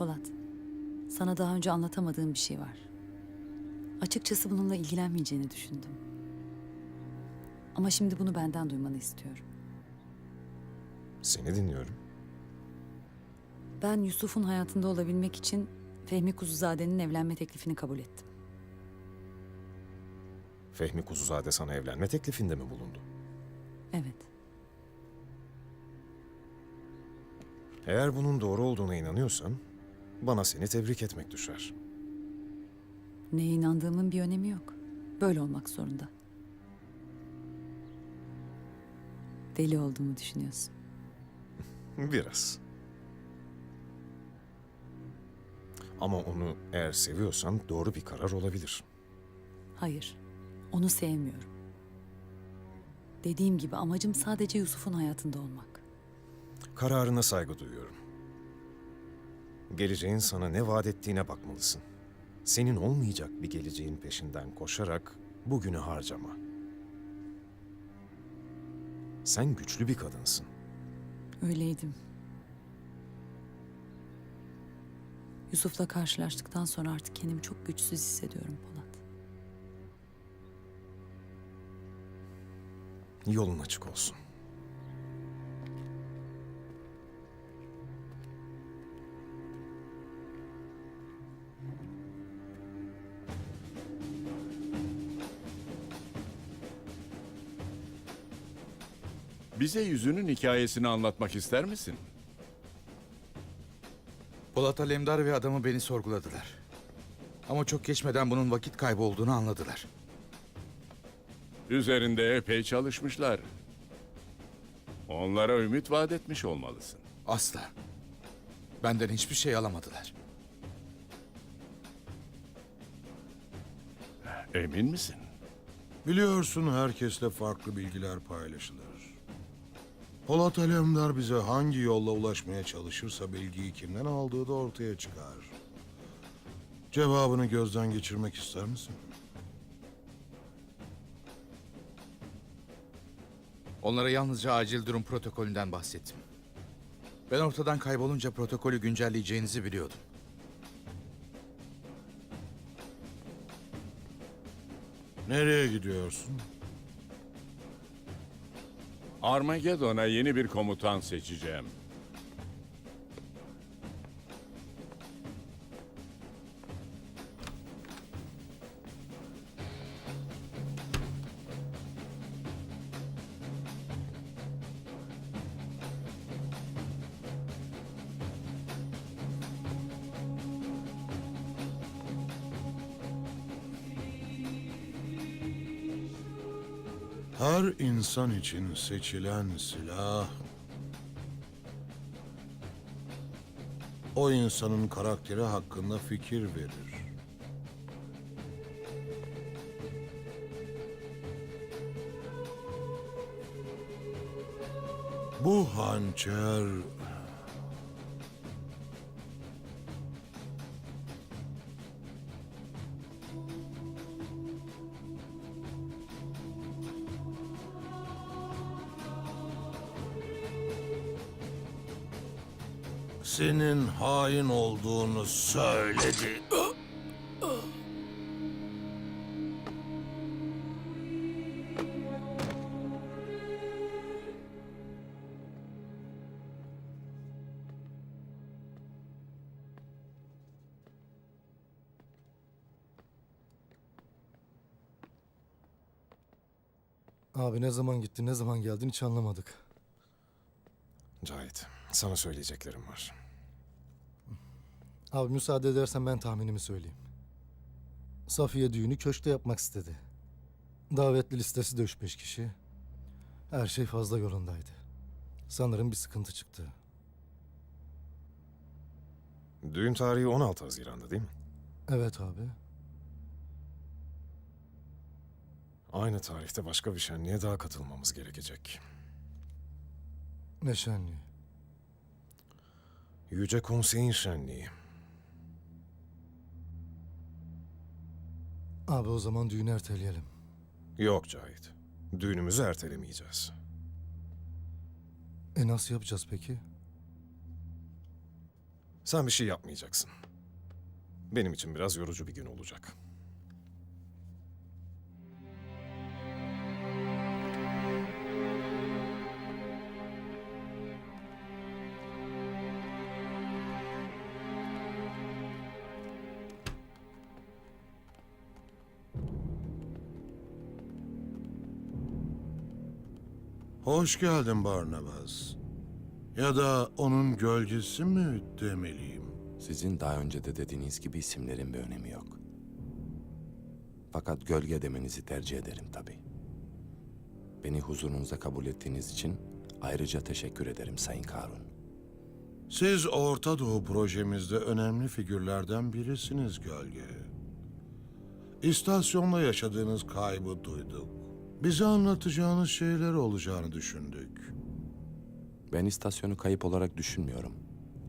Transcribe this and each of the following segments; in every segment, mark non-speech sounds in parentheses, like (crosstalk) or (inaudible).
Polat, sana daha önce anlatamadığım bir şey var. Açıkçası bununla ilgilenmeyeceğini düşündüm. Ama şimdi bunu benden duymanı istiyorum. Seni dinliyorum. Ben Yusuf'un hayatında olabilmek için Fehmi Kuzuzade'nin evlenme teklifini kabul ettim. Fehmi Kuzuzade sana evlenme teklifinde mi bulundu? Evet. Eğer bunun doğru olduğuna inanıyorsan bana seni tebrik etmek düşer. Neye inandığımın bir önemi yok. Böyle olmak zorunda. Deli olduğumu düşünüyorsun. (laughs) Biraz. Ama onu eğer seviyorsan doğru bir karar olabilir. Hayır, onu sevmiyorum. Dediğim gibi amacım sadece Yusuf'un hayatında olmak. Kararına saygı duyuyorum. Geleceğin sana ne vaat ettiğine bakmalısın. Senin olmayacak bir geleceğin peşinden koşarak bugünü harcama. Sen güçlü bir kadınsın. Öyleydim. Yusuf'la karşılaştıktan sonra artık kendimi çok güçsüz hissediyorum Polat. Yolun açık olsun. Bize yüzünün hikayesini anlatmak ister misin? Polat Alemdar ve adamı beni sorguladılar. Ama çok geçmeden bunun vakit kaybı olduğunu anladılar. Üzerinde epey çalışmışlar. Onlara ümit vaat etmiş olmalısın. Asla. Benden hiçbir şey alamadılar. Emin misin? Biliyorsun herkesle farklı bilgiler paylaşılır. Polat Alemdar bize hangi yolla ulaşmaya çalışırsa bilgiyi kimden aldığı da ortaya çıkar. Cevabını gözden geçirmek ister misin? Onlara yalnızca acil durum protokolünden bahsettim. Ben ortadan kaybolunca protokolü güncelleyeceğinizi biliyordum. Nereye gidiyorsun? Armageddon'a yeni bir komutan seçeceğim. Her insan için seçilen silah... ...o insanın karakteri hakkında fikir verir. Bu hançer... Senin hain olduğunu söyledi. Abi ne zaman gittin, ne zaman geldin hiç anlamadık. Cahit, sana söyleyeceklerim var. Abi müsaade edersen ben tahminimi söyleyeyim. Safiye düğünü köşkte yapmak istedi. Davetli listesi de 3-5 kişi. Her şey fazla yolundaydı. Sanırım bir sıkıntı çıktı. Düğün tarihi 16 Haziran'da değil mi? Evet abi. Aynı tarihte başka bir şenliğe daha katılmamız gerekecek. Ne şenliği. Yüce Konsey'in şenliği. Abi o zaman düğünü erteleyelim. Yok Cahit. Düğünümüzü ertelemeyeceğiz. E nasıl yapacağız peki? Sen bir şey yapmayacaksın. Benim için biraz yorucu bir gün olacak. Hoş geldin Barnabas. Ya da onun gölgesi mi demeliyim? Sizin daha önce de dediğiniz gibi isimlerin bir önemi yok. Fakat gölge demenizi tercih ederim tabii. Beni huzurunuza kabul ettiğiniz için ayrıca teşekkür ederim Sayın Karun. Siz Orta Doğu projemizde önemli figürlerden birisiniz gölge. İstasyonda yaşadığınız kaybı duyduk. Bize anlatacağınız şeyler olacağını düşündük. Ben istasyonu kayıp olarak düşünmüyorum.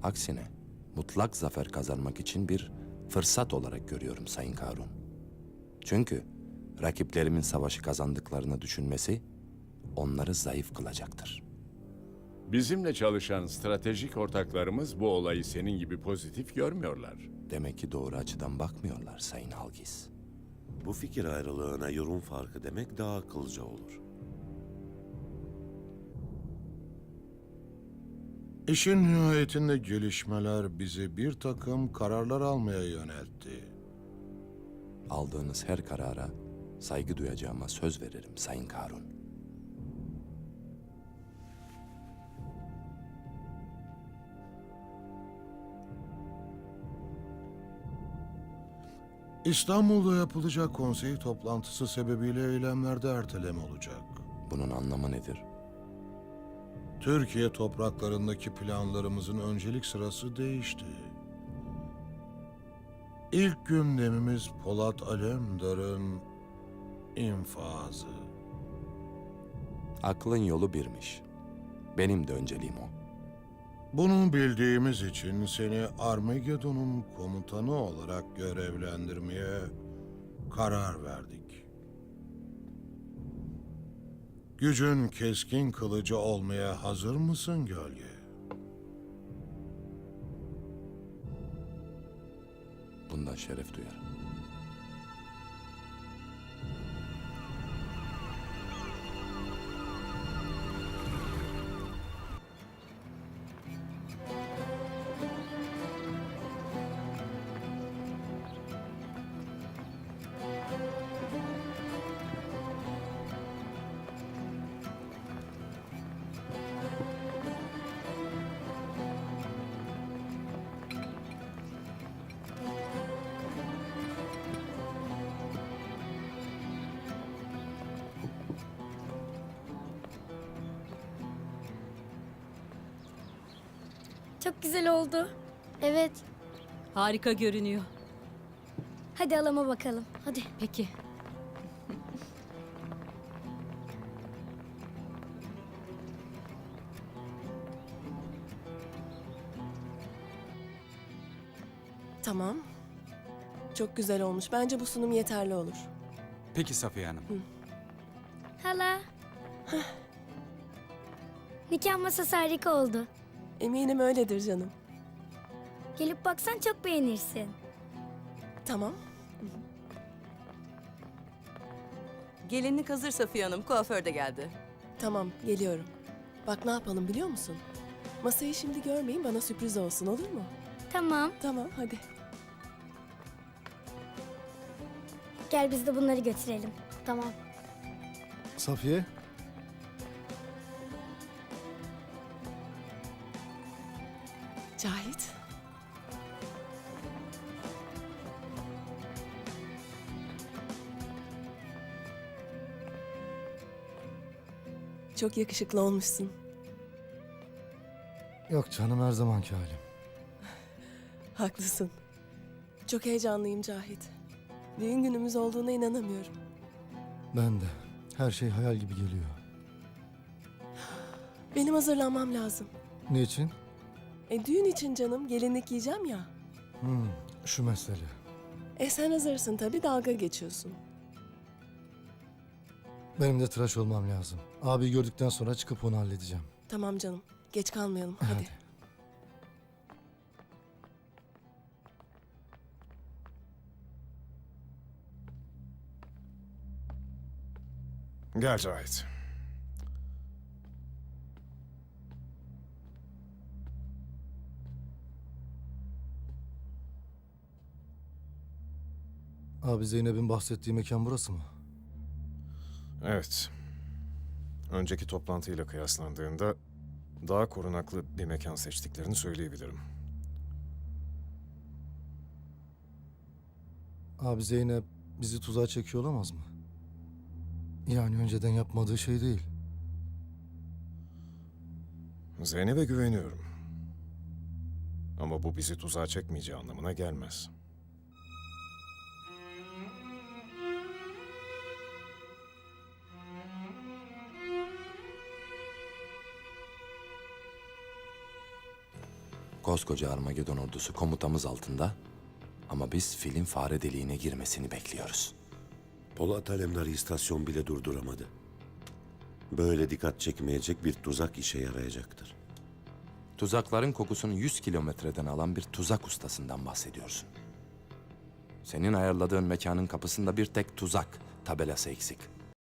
Aksine mutlak zafer kazanmak için bir fırsat olarak görüyorum Sayın Karun. Çünkü rakiplerimin savaşı kazandıklarını düşünmesi onları zayıf kılacaktır. Bizimle çalışan stratejik ortaklarımız bu olayı senin gibi pozitif görmüyorlar. Demek ki doğru açıdan bakmıyorlar Sayın Algiz. Bu fikir ayrılığına yorum farkı demek daha akılcı olur. İşin nihayetinde gelişmeler bizi bir takım kararlar almaya yöneltti. Aldığınız her karara saygı duyacağıma söz veririm Sayın Karun. İstanbul'da yapılacak konsey toplantısı sebebiyle eylemlerde erteleme olacak. Bunun anlamı nedir? Türkiye topraklarındaki planlarımızın öncelik sırası değişti. İlk gündemimiz Polat Alemdar'ın infazı. Aklın yolu birmiş. Benim de önceliğim o. Bunu bildiğimiz için seni Armageddon'un komutanı olarak görevlendirmeye karar verdik. Gücün keskin kılıcı olmaya hazır mısın gölge? Bundan şeref duyarım. Çok güzel oldu. Evet. Harika görünüyor. Hadi alama bakalım. Hadi. Peki. Tamam. Çok güzel olmuş. Bence bu sunum yeterli olur. Peki Safiye Hanım. Hala. Nikah masası harika oldu. Eminim öyledir canım. Gelip baksan çok beğenirsin. Tamam. Gelinlik hazır Safiye Hanım. Kuaför de geldi. Tamam, geliyorum. Bak ne yapalım biliyor musun? Masayı şimdi görmeyin, bana sürpriz olsun olur mu? Tamam. Tamam, hadi. Gel biz de bunları götürelim. Tamam. Safiye, Çok yakışıklı olmuşsun. yok canım her zamanki halim. Haklısın. Çok heyecanlıyım Cahit. Düğün günümüz olduğuna inanamıyorum. Ben de. Her şey hayal gibi geliyor. Benim hazırlanmam lazım. Niçin? E düğün için canım gelinlik giyeceğim ya. Hmm, şu mesele. E sen hazırsın tabii dalga geçiyorsun. Benim de tıraş olmam lazım. Abi gördükten sonra çıkıp onu halledeceğim. Tamam canım. Geç kalmayalım. Hadi. Hadi. Gel Cahit. Abi Zeynep'in bahsettiği mekan burası mı? Evet. Önceki toplantıyla kıyaslandığında daha korunaklı bir mekan seçtiklerini söyleyebilirim. Abi Zeynep bizi tuzağa çekiyor olamaz mı? Yani önceden yapmadığı şey değil. Zeynep'e güveniyorum. Ama bu bizi tuzağa çekmeyeceği anlamına gelmez. Koskoca Armagedon ordusu komutamız altında ama biz filin fare deliğine girmesini bekliyoruz. Polat Alemdar istasyon bile durduramadı. Böyle dikkat çekmeyecek bir tuzak işe yarayacaktır. Tuzakların kokusunu 100 kilometreden alan bir tuzak ustasından bahsediyorsun. Senin ayarladığın mekanın kapısında bir tek tuzak tabelası eksik.